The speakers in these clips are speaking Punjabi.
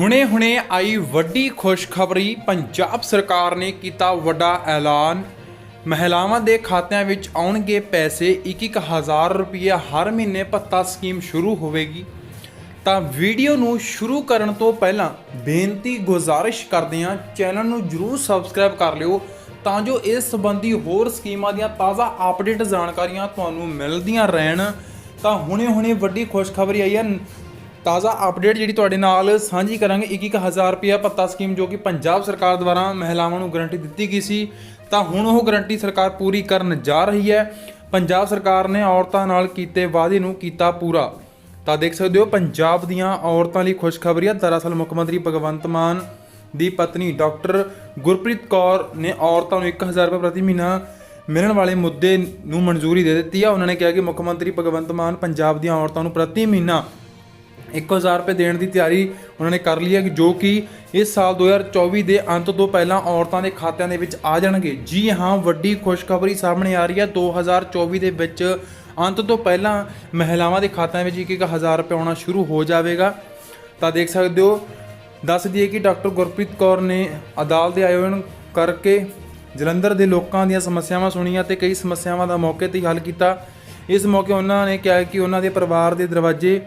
ਹੁਣੇ-ਹੁਣੇ ਆਈ ਵੱਡੀ ਖੁਸ਼ਖਬਰੀ ਪੰਜਾਬ ਸਰਕਾਰ ਨੇ ਕੀਤਾ ਵੱਡਾ ਐਲਾਨ। ਮਹਿਲਾਵਾਂ ਦੇ ਖਾਤਿਆਂ ਵਿੱਚ ਆਉਣਗੇ ਪੈਸੇ 1-1000 ਰੁਪਏ ਹਰ ਮਹੀਨੇ ਭੱਤਾ ਸਕੀਮ ਸ਼ੁਰੂ ਹੋਵੇਗੀ। ਤਾਂ ਵੀਡੀਓ ਨੂੰ ਸ਼ੁਰੂ ਕਰਨ ਤੋਂ ਪਹਿਲਾਂ ਬੇਨਤੀ ਗੁਜ਼ਾਰਿਸ਼ ਕਰਦੇ ਹਾਂ, ਚੈਨਲ ਨੂੰ ਜਰੂਰ ਸਬਸਕ੍ਰਾਈਬ ਕਰ ਲਿਓ ਤਾਂ ਜੋ ਇਸ ਸੰਬੰਧੀ ਹੋਰ ਸਕੀਮਾਂ ਦੀਆਂ ਤਾਜ਼ਾ ਅਪਡੇਟ ਜਾਣਕਾਰੀਆਂ ਤੁਹਾਨੂੰ ਮਿਲਦੀਆਂ ਰਹਿਣ। ਤਾਂ ਹੁਣੇ-ਹੁਣੇ ਵੱਡੀ ਖੁਸ਼ਖਬਰੀ ਆਈ ਹੈ। ਤਾਜ਼ਾ ਅਪਡੇਟ ਜਿਹੜੀ ਤੁਹਾਡੇ ਨਾਲ ਸਾਂਝੀ ਕਰਾਂਗੇ 2-1000 ਰੁਪਇਆ ਭੱਤਾ ਸਕੀਮ ਜੋ ਕਿ ਪੰਜਾਬ ਸਰਕਾਰ ਦੁਆਰਾ ਮਹਿਲਾਵਾਂ ਨੂੰ ਗਰੰਟੀ ਦਿੱਤੀ ਗਈ ਸੀ, ਤਾਂ ਹੁਣ ਉਹ ਗਰੰਟੀ ਸਰਕਾਰ ਪੂਰੀ ਕਰਨ ਜਾ ਰਹੀ ਹੈ। ਪੰਜਾਬ ਸਰਕਾਰ ਨੇ ਔਰਤਾਂ ਨਾਲ ਕੀਤੇ ਵਾਅਦੇ ਨੂੰ ਕੀਤਾ ਪੂਰਾ। ਤਾਂ ਦੇਖ ਸਕਦੇ ਹੋ, ਪੰਜਾਬ ਦੀਆਂ ਔਰਤਾਂ ਲਈ ਖੁਸ਼ਖਬਰੀ ਹੈ ਦਰਅਸਲ ਮੁੱਖ ਮੰਤਰੀ ਭਗਵੰਤ ਮਾਨ ਦੀ ਪਤਨੀ ਡਾਕਟਰ ਗੁਰਪ੍ਰੀਤ ਕੌਰ ਨੇ ਔਰਤਾਂ ਨੂੰ 1000 ਰੁਪਏ ਪ੍ਰਤੀ ਮਹੀਨਾ ਮਿਲਣ ਵਾਲੇ ਮੁੱਦੇ ਨੂੰ ਮਨਜ਼ੂਰੀ ਦੇ ਦਿੱਤੀ ਆ। ਉਹਨਾਂ ਨੇ ਕਿਹਾ ਕਿ ਮੁੱਖ ਮੰਤਰੀ ਭਗਵੰਤ ਮਾਨ ਪੰਜਾਬ ਦੀਆਂ ਔਰਤਾਂ ਨੂੰ ਪ੍ਰਤੀ ਮਹੀਨਾ 1000 ਰੁਪਏ ਦੇਣ ਦੀ ਤਿਆਰੀ ਉਹਨਾਂ ਨੇ ਕਰ ਲਈ ਹੈ ਜੋ ਕਿ ਇਸ ਸਾਲ 2024 ਦੇ ਅੰਤ ਤੋਂ ਪਹਿਲਾਂ ਔਰਤਾਂ ਦੇ ਖਾਤਿਆਂ ਦੇ ਵਿੱਚ ਆ ਜਾਣਗੇ। ਜੀ ਹਾਂ, ਵੱਡੀ ਖੁਸ਼ਖਬਰੀ ਸਾਹਮਣੇ ਆ ਰਹੀ ਹੈ। 2024 ਦੇ ਵਿੱਚ ਅੰਤ ਤੋਂ ਪਹਿਲਾਂ ਮਹਿਲਾਵਾਂ ਦੇ ਖਾਤਿਆਂ ਵਿੱਚ 1-1000 ਰੁਪਏ ਆਉਣਾ ਸ਼ੁਰੂ ਹੋ ਜਾਵੇਗਾ। ਤਾਂ ਦੇਖ ਸਕਦੇ ਹੋ, ਦੱਸ ਦਈਏ ਕਿ ਡਾਕਟਰ ਗੁਰਪ੍ਰੀਤ ਕੌਰ ਨੇ ਅਦਾਲਤ ਦੇ ਆਯੋਜਨ ਕਰਕੇ ਜਲੰਧਰ ਦੇ ਲੋਕਾਂ ਦੀਆਂ ਸਮੱਸਿਆਵਾਂ ਸੁਣੀਆਂ ਤੇ ਕਈ ਸਮੱਸਿਆਵਾਂ ਦਾ ਮੌਕੇ ਤੇ ਹੀ ਹੱਲ ਕੀਤਾ। ਇਸ ਮੌਕੇ ਉਹਨਾਂ ਨੇ ਕਿਹਾ ਕਿ ਉਹਨਾਂ ਦੇ ਪਰਿਵਾਰ ਦੇ ਦਰਵਾਜ਼ੇ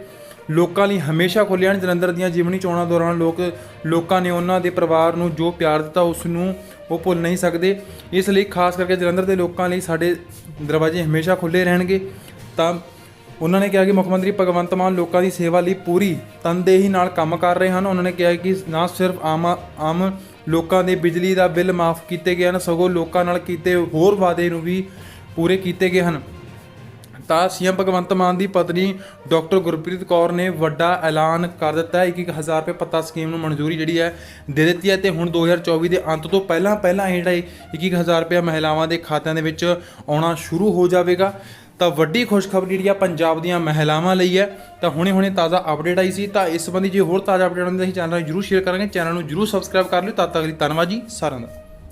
ਲੋਕਾਂ ਲਈ ਹਮੇਸ਼ਾ ਖੁੱਲ੍ਹੇ ਹਨ। ਜਲੰਧਰ ਦੀਆਂ ਜਿਮਨੀ ਚੋਣਾਂ ਦੌਰਾਨ ਲੋਕ, ਲੋਕਾਂ ਨੇ ਉਹਨਾਂ ਦੇ ਪਰਿਵਾਰ ਨੂੰ ਜੋ ਪਿਆਰ ਦਿੱਤਾ, ਉਸ ਨੂੰ ਉਹ ਭੁੱਲ ਨਹੀਂ ਸਕਦੇ। ਇਸ ਲਈ ਖਾਸ ਕਰਕੇ ਜਲੰਧਰ ਦੇ ਲੋਕਾਂ ਲਈ ਸਾਡੇ ਦਰਵਾਜ਼ੇ ਹਮੇਸ਼ਾ ਖੁੱਲ੍ਹੇ ਰਹਿਣਗੇ। ਤਾਂ ਉਹਨਾਂ ਨੇ ਕਿਹਾ ਕਿ ਮੁੱਖ ਮੰਤਰੀ ਭਗਵੰਤ ਮਾਨ ਲੋਕਾਂ ਦੀ ਸੇਵਾ ਲਈ ਪੂਰੀ ਤਨਦੇਹੀ ਨਾਲ ਕੰਮ ਕਰ ਰਹੇ ਹਨ। ਉਹਨਾਂ ਨੇ ਕਿਹਾ ਕਿ ਨਾ ਸਿਰਫ ਆਮ ਆਮ ਲੋਕਾਂ ਦੇ ਬਿਜਲੀ ਦਾ ਬਿੱਲ ਮਾਫ ਕੀਤੇ ਗਏ ਹਨ, ਸਗੋਂ ਲੋਕਾਂ ਨਾਲ ਕੀਤੇ ਹੋਰ ਵਾਅਦੇ ਨੂੰ ਵੀ ਪੂਰੇ ਕੀਤੇ ਗਏ ਹਨ। ਤਾਂ ਸੀਐਮ ਭਗਵੰਤ ਮਾਨ ਦੀ ਪਤਨੀ ਡਾਕਟਰ ਗੁਰਪ੍ਰੀਤ ਕੌਰ ਨੇ ਵੱਡਾ ਐਲਾਨ ਕਰ ਦਿੱਤਾ। ਹੈ ਕਿ 1000 ਰੁਪਏ ਪੱਤਾ ਸਕੀਮ ਨੂੰ ਮਨਜ਼ੂਰੀ ਜਿਹੜੀ ਹੈ ਦੇ ਦਿੱਤੀ ਹੈ ਤੇ ਹੁਣ 2024 ਦੇ ਅੰਤ ਤੋਂ ਪਹਿਲਾਂ ਪਹਿਲਾਂ ਇਹ ਜਿਹੜਾ 21000 ਰੁਪਏ ਮਹਿਲਾਵਾਂ ਦੇ ਖਾਤਿਆਂ ਦੇ ਵਿੱਚ ਆਉਣਾ ਸ਼ੁਰੂ ਹੋ ਜਾਵੇਗਾ। ਤਾਂ ਵੱਡੀ ਖੁਸ਼ਖਬਰੀ ਜਿਹੜੀ ਆ ਪੰਜਾਬ ਦੀਆਂ ਮਹਿਲਾਵਾਂ ਲਈ ਹੈ। ਤਾਂ ਹੁਣੇ ਹੁਣੇ ਤਾਜ਼ਾ ਅਪਡੇਟ ਆਈ ਸੀ। ਤਾਂ ਇਸ ਸੰਬੰਧੀ ਜੇ ਹੋਰ ਤਾਜ਼ਾ ਅਪਡੇਟ ਆਉਂਦੇ ਅਸੀਂ ਚੈਨਲ ਨੂੰ ਜਰੂਰ ਸ਼ੇਅਰ ਕਰਾਂਗੇ। ਚੈਨਲ ਨੂੰ ਜਰੂਰ ਸਬਸਕ੍ਰਾਈਬ ਕਰ ਲਿਓ। ਤਦ ਤੱਕ ਲਈ ਧੰਨਵਾਦ ਜੀ। ਸਾਰਿਆਂ ਦਾ।